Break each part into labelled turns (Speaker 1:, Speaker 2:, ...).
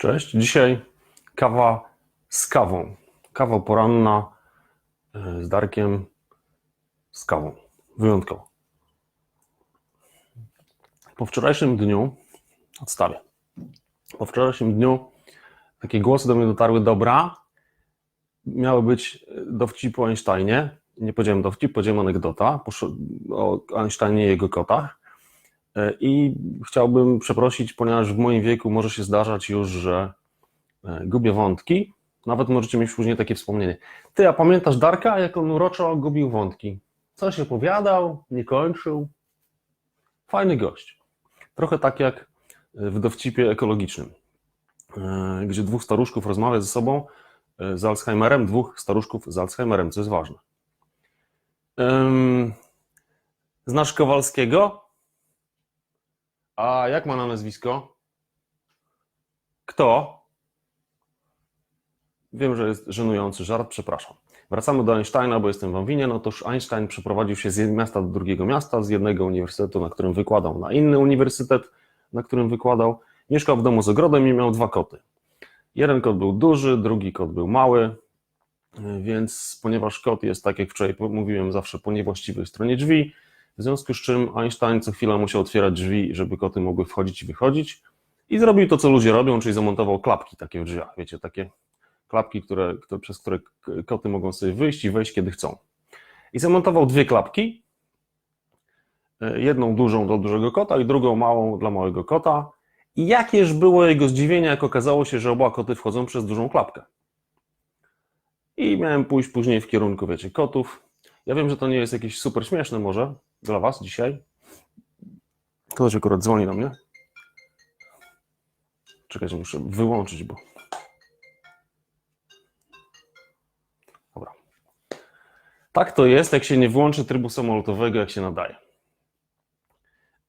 Speaker 1: Cześć. Dzisiaj kawa z kawą. Kawa poranna e, z Darkiem z kawą. Wyjątkowo. Po wczorajszym dniu, odstawię. Po wczorajszym dniu takie głosy do mnie dotarły, dobra, miały być dowcipy o Einsteinie. Nie powiedziałem dowcip, powiedziałem anegdota o Einsteinie i jego kotach. E, I chciałbym przeprosić, ponieważ w moim wieku może się zdarzać już, że e, gubię wątki. Nawet możecie mieć później takie wspomnienie. Ty, a pamiętasz Darka, jak on uroczo gubił wątki? Coś opowiadał, nie kończył. Fajny gość. Trochę tak jak w dowcipie ekologicznym, e, gdzie dwóch staruszków rozmawia ze sobą z Alzheimerem, dwóch staruszków z Alzheimerem, co jest ważne. Znasz Kowalskiego? A jak ma na nazwisko? Kto? Wiem, że jest żenujący żart, przepraszam. Wracamy do Einsteina, bo jestem wam winien. Otóż Einstein przeprowadził się z jednego miasta do drugiego miasta, z jednego uniwersytetu, na którym wykładał, na inny uniwersytet, na którym wykładał. Mieszkał w domu z ogrodem i miał dwa koty. Jeden kot był duży, drugi kot był mały, więc ponieważ kot jest, tak jak wczoraj mówiłem, zawsze po niewłaściwej stronie drzwi, w związku z czym Einstein co chwilę musiał otwierać drzwi, żeby koty mogły wchodzić i wychodzić. I zrobił to, co ludzie robią, czyli zamontował klapki takie w drzwiach. Wiecie, takie klapki, które, które, przez które koty mogą sobie wyjść i wejść, kiedy chcą. I zamontował dwie klapki. E, Jedną dużą dla dużego kota i drugą małą dla małego kota. I jakież było jego zdziwienie, jak okazało się, że oba koty wchodzą przez dużą klapkę. I miałem pójść później w kierunku, wiecie, kotów. Ja wiem, że to nie jest jakieś super śmieszne może dla Was dzisiaj. Ktoś akurat dzwoni do mnie. Czekajcie, muszę wyłączyć, bo... Dobra. Tak to jest, jak się nie włączy trybu samolotowego, jak się nadaje.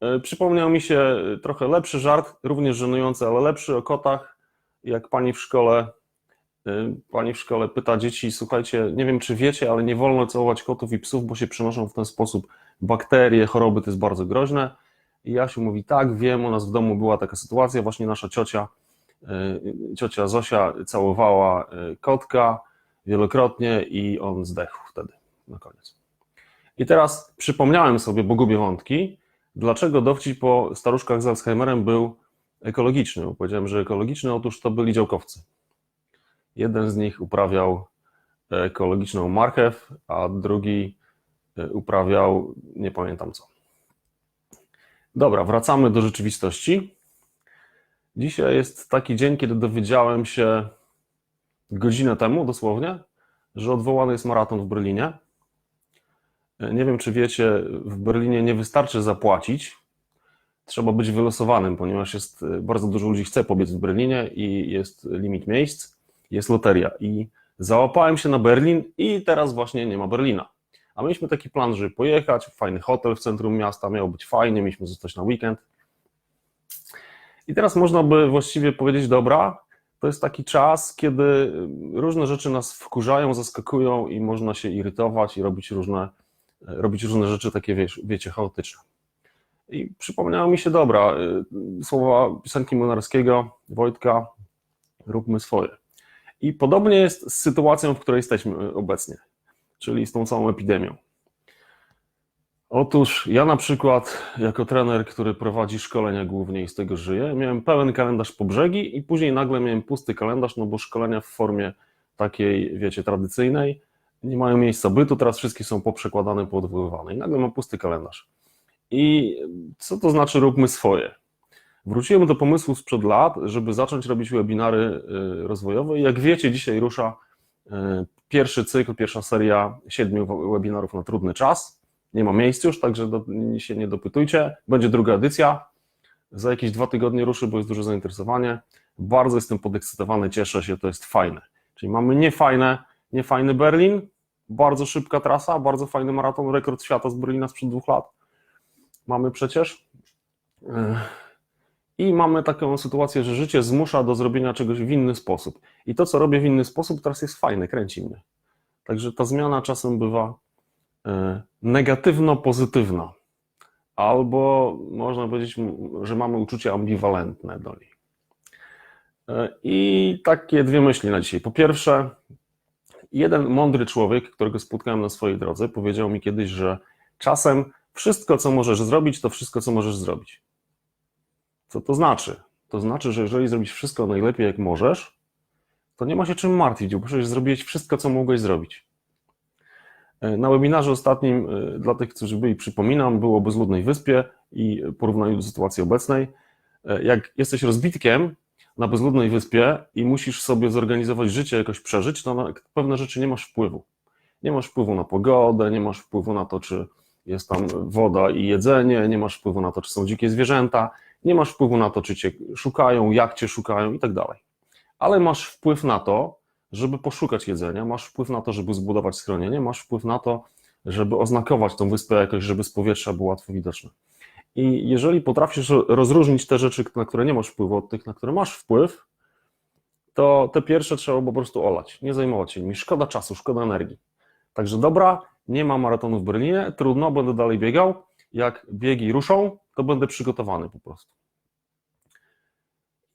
Speaker 1: E, Przypomniał mi się e, trochę lepszy żart, również żenujący, ale lepszy o kotach. Jak pani w szkole Pani w szkole pyta dzieci, słuchajcie, nie wiem czy wiecie, ale nie wolno całować kotów i psów, bo się przenoszą w ten sposób bakterie, choroby, to jest bardzo groźne. I Jasiu mówi, tak, wiem, u nas w domu była taka sytuacja, właśnie nasza ciocia, y, ciocia Zosia całowała y, kotka wielokrotnie i on zdechł wtedy na koniec. I teraz przypomniałem sobie, bo gubię wątki, dlaczego dowcip po staruszkach z Alzheimerem był ekologiczny. Bo powiedziałem, że ekologiczny, otóż to byli działkowcy. Jeden z nich uprawiał ekologiczną marchew, a drugi e, uprawiał nie pamiętam co. Dobra, wracamy do rzeczywistości. Dzisiaj jest taki dzień, kiedy dowiedziałem się godzinę temu dosłownie, że odwołany jest maraton w Berlinie. E, Nie wiem, czy wiecie, w Berlinie nie wystarczy zapłacić, trzeba być wylosowanym, ponieważ jest e, bardzo dużo ludzi chce pobiec w Berlinie i jest limit miejsc jest loteria. I załapałem się na Berlin i teraz właśnie nie ma Berlina. A mieliśmy taki plan, żeby pojechać, fajny hotel w centrum miasta, miało być fajnie, mieliśmy zostać na weekend. I teraz można by właściwie powiedzieć, dobra, to jest taki czas, kiedy różne rzeczy nas wkurzają, zaskakują i można się irytować i robić różne, robić różne rzeczy takie, wiesz, wiecie, chaotyczne. I przypomniało mi się, dobra, y, słowa piosenki Młynarskiego, Wojtka, róbmy swoje. I podobnie jest z sytuacją, w której jesteśmy obecnie, czyli z tą całą epidemią. Otóż ja na przykład, jako trener, który prowadzi szkolenia głównie i z tego żyję, miałem pełen kalendarz po brzegi i później nagle miałem pusty kalendarz, no bo szkolenia w formie takiej, wiecie, tradycyjnej nie mają miejsca bytu, teraz wszystkie są poprzekładane, poodwoływane i nagle mam pusty kalendarz. I co to znaczy róbmy swoje? Wróciłem do pomysłu sprzed lat, żeby zacząć robić webinary y, rozwojowe. Jak wiecie, dzisiaj rusza y, pierwszy cykl, pierwsza seria siedmiu webinarów na trudny czas. Nie ma miejsc już, także do, się nie dopytujcie. Będzie druga edycja. Za jakieś dwa tygodnie ruszy, bo jest duże zainteresowanie. Bardzo jestem podekscytowany, cieszę się, to jest fajne. Czyli mamy niefajne, niefajny Berlin, bardzo szybka trasa, bardzo fajny maraton, rekord świata z Berlina sprzed dwóch lat. Mamy przecież. I mamy taką sytuację, że życie zmusza do zrobienia czegoś w inny sposób. I to, co robię w inny sposób, teraz jest fajne, kręci mnie. Także ta zmiana czasem bywa e, negatywno-pozytywna. Albo można powiedzieć, że mamy uczucie ambiwalentne do niej. E, I takie dwie myśli na dzisiaj. Po pierwsze, jeden mądry człowiek, którego spotkałem na swojej drodze, powiedział mi kiedyś, że czasem wszystko, co możesz zrobić, to wszystko, co możesz zrobić. Co to znaczy? To znaczy, że jeżeli zrobisz wszystko najlepiej, jak możesz, to nie ma się czym martwić, bo przecież zrobiłeś wszystko, co mogłeś zrobić. E, Na webinarze ostatnim, e, dla tych, którzy byli, przypominam, było o bezludnej wyspie i porównaniu do sytuacji obecnej. E, Jak jesteś rozbitkiem na bezludnej wyspie i musisz sobie zorganizować życie, jakoś przeżyć, to na pewne rzeczy nie masz wpływu. Nie masz wpływu na pogodę, nie masz wpływu na to, czy jest tam woda i jedzenie, nie masz wpływu na to, czy są dzikie zwierzęta, nie masz wpływu na to, czy cię szukają, jak cię szukają i tak dalej. Ale masz wpływ na to, żeby poszukać jedzenia, masz wpływ na to, żeby zbudować schronienie, masz wpływ na to, żeby oznakować tą wyspę jakoś, żeby z powietrza było łatwo widoczne. I jeżeli potrafisz rozróżnić te rzeczy, na które nie masz wpływu, od tych, na które masz wpływ, to te pierwsze trzeba po prostu olać, nie zajmować się nimi. Szkoda czasu, szkoda energii. Także dobra, nie ma maratonu w Berlinie, trudno, będę dalej biegał. Jak biegi ruszą, to będę przygotowany po prostu.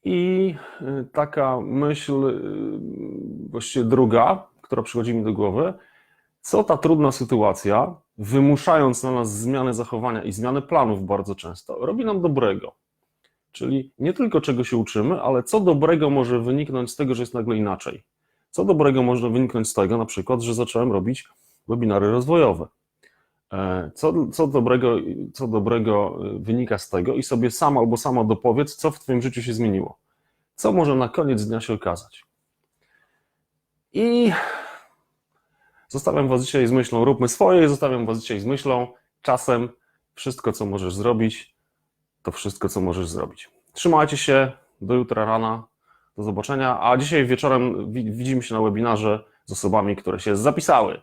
Speaker 1: I y, taka myśl, y, właściwie druga, która przychodzi mi do głowy, co ta trudna sytuacja, wymuszając na nas zmianę zachowania i zmianę planów bardzo często, robi nam dobrego. Czyli nie tylko czego się uczymy, ale co dobrego może wyniknąć z tego, że jest nagle inaczej. Co dobrego może wyniknąć z tego, na przykład, że zacząłem robić webinary rozwojowe. E, Co, co, dobrego, co dobrego y, wynika z tego i sobie sam albo sama dopowiedz, co w Twoim życiu się zmieniło. Co może na koniec dnia się okazać. I zostawiam Was dzisiaj z myślą, róbmy swoje, zostawiam Was dzisiaj z myślą, czasem wszystko, co możesz zrobić, to wszystko, co możesz zrobić. Trzymajcie się, do jutra rana, do zobaczenia, a dzisiaj wieczorem wi- widzimy się na webinarze z osobami, które się zapisały.